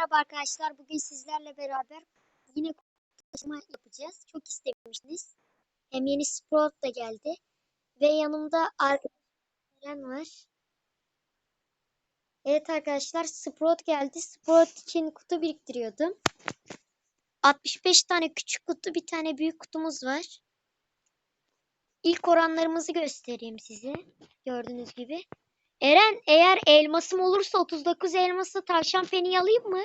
Merhaba arkadaşlar. Bugün sizlerle beraber yine taşıma yapacağız. Çok istemiştiniz. Hem yeni Sprout da geldi. Ve yanımda arkadaşlar var. Evet arkadaşlar Sprout geldi. Sprout için kutu biriktiriyordum. 65 tane küçük kutu, bir tane büyük kutumuz var. İlk oranlarımızı göstereyim size. Gördüğünüz gibi. Eren eğer elmasım olursa 39 elması tavşan peni alayım mı?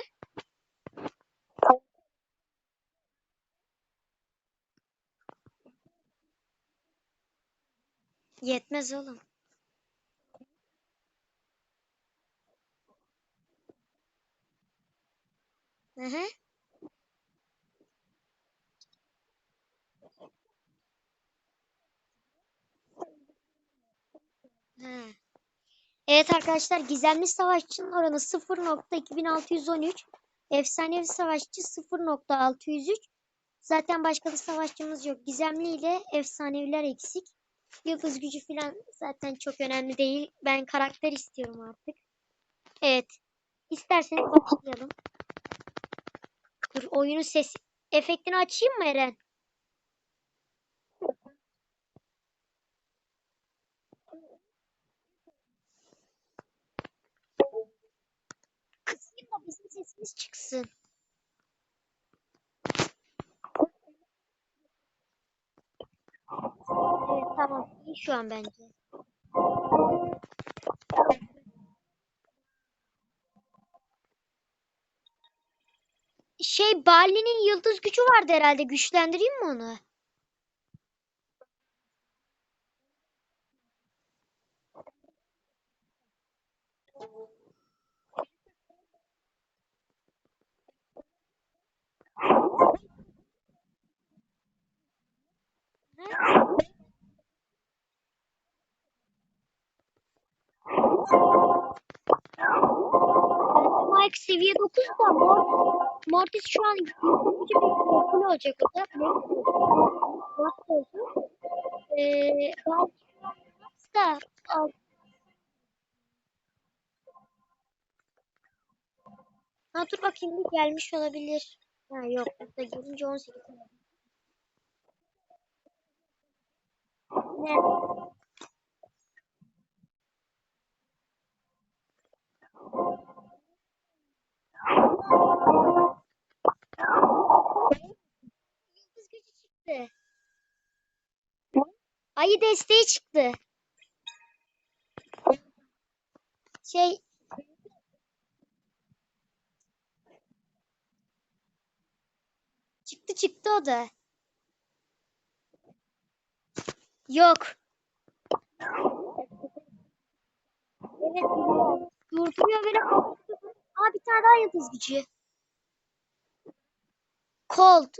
Yetmez oğlum. Hı hı. Ha. Evet arkadaşlar gizemli savaşçının oranı 0.2613. Efsanevi savaşçı 0.603. Zaten başka da savaşçımız yok. Gizemli ile efsaneviler eksik. Yıldız gücü falan zaten çok önemli değil. Ben karakter istiyorum artık. Evet. İsterseniz başlayalım. Dur oyunun ses efektini açayım mı Eren? Çıksın. Evet tamam. İyi şu an bence. Şey Barley'nin yıldız gücü vardı herhalde. Güçlendireyim mi onu? Mike seviye 9 da Mortis, Mortis şu an bekliyor. Full olacak o da. Nasıl oldu? Ee, belki da. Ha dur bakayım bir gelmiş olabilir. Ha yok burada gelince 18 oldu. Ne? Ayı desteği çıktı. Şey çıktı çıktı o da. Yok. Evet. Durduruyor böyle. Aa bir tane daha yıldız gücü. Colt.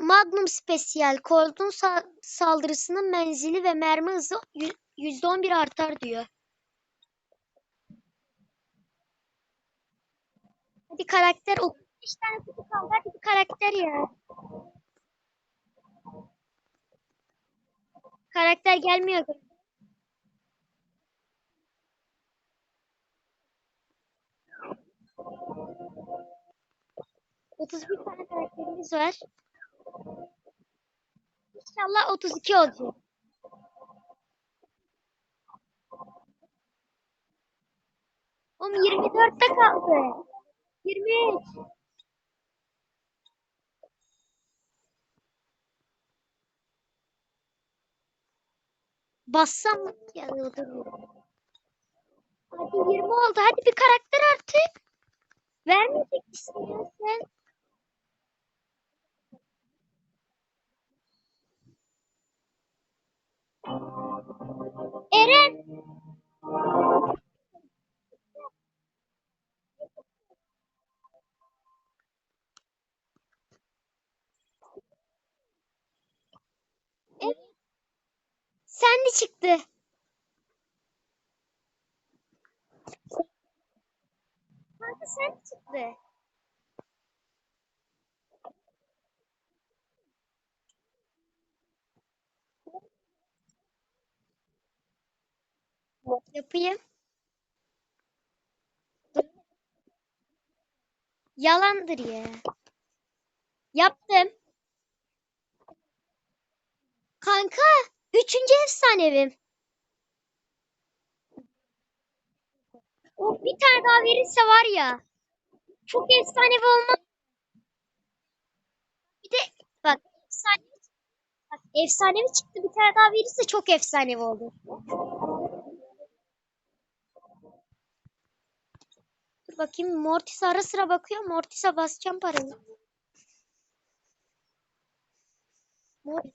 Magnum Special. Colt'un sa- saldırısının menzili ve mermi hızı yü- %11 artar diyor. Hadi karakter 35 tane kutu kaldı. Hadi bir karakter ya. Karakter gelmiyor. 31 tane karakterimiz var. İnşallah 32 olacak. Oğlum 24'te kaldı. 23. Bassam mı? Ya dur. dur. Hadi 20 oldu. Hadi bir karakter artık. Vermeyecek misin ya sen? Eren. Evet. Sen de çıktı. Kanka sen de çıktı. Yapayım. Yalandır ya. Yaptım. Kanka. Üçüncü efsanevim. O bir tane daha verirse var ya. Çok efsanevi olmaz. Bir de bak efsanevi, bak, efsanevi çıktı bir tane daha verirse çok efsanevi olur. Bakayım Mortis ara sıra bakıyor. Mortis'e basacağım parayı. Mortis.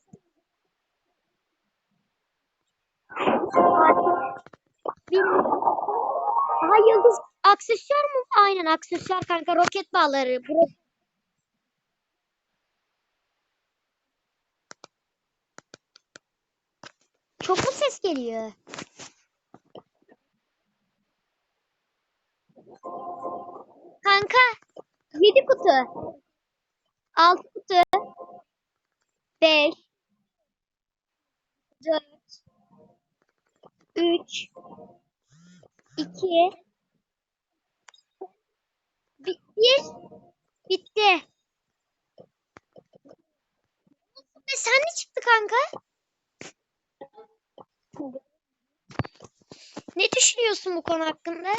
Aha yıldız aksesuar mı? Aynen aksesuar kanka roket bağları. Çok mu ses geliyor? Kanka 7 kutu. 6 kutu. 5 4 3 2 1 Bitti. Ve sen ne çıktı kanka? Ne düşünüyorsun bu konu hakkında?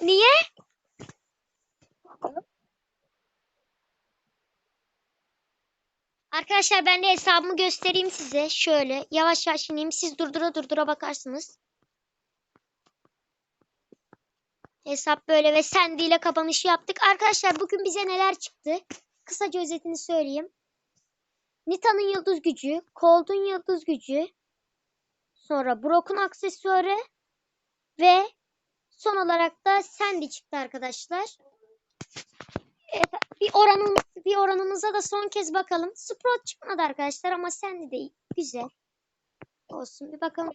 Niye? Arkadaşlar ben de hesabımı göstereyim size. Şöyle yavaş yavaş ineyim. Siz durdura durdura bakarsınız. Hesap böyle ve Sandy ile kapanışı yaptık. Arkadaşlar bugün bize neler çıktı? Kısaca özetini söyleyeyim. Nita'nın yıldız gücü, Cold'un yıldız gücü, sonra Brock'un aksesuarı ve son olarak da Sandy çıktı arkadaşlar. Evet, bir oranımız, bir oranımıza da son kez bakalım. Sprout çıkmadı arkadaşlar ama Sandy de güzel. Olsun bir bakalım.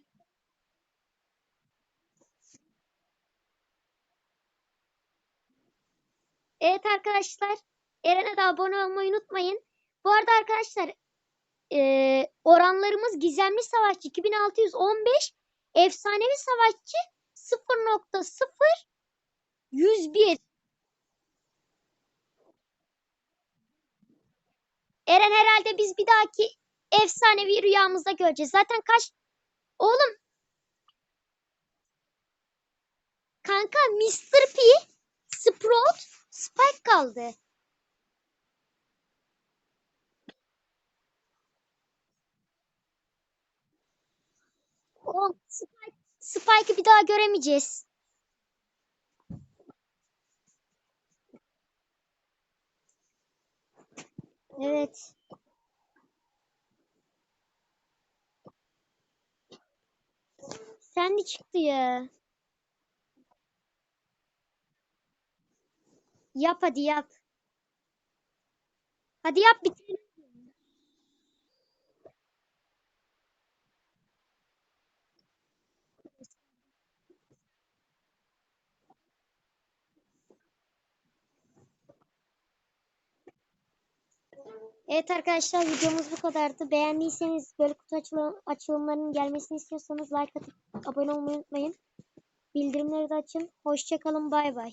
Evet arkadaşlar. Eren'e de abone olmayı unutmayın. Bu arada arkadaşlar eee, oranlarımız Gizemli Savaşçı 2615 Efsanevi Savaşçı 0.0 101 Eren herhalde biz bir dahaki efsanevi rüyamızda göreceğiz. Zaten kaç Oğlum kanka Mr. P Sprout Spike kaldı. Spike, Spike'ı bir daha göremeyeceğiz. Evet. Sen de çıktı ya. Yap hadi yap. Hadi yap bitirelim. Evet arkadaşlar videomuz bu kadardı. Beğendiyseniz böyle kutu açılım, açılımlarının gelmesini istiyorsanız like atıp abone olmayı unutmayın. Bildirimleri de açın. Hoşçakalın bay bay.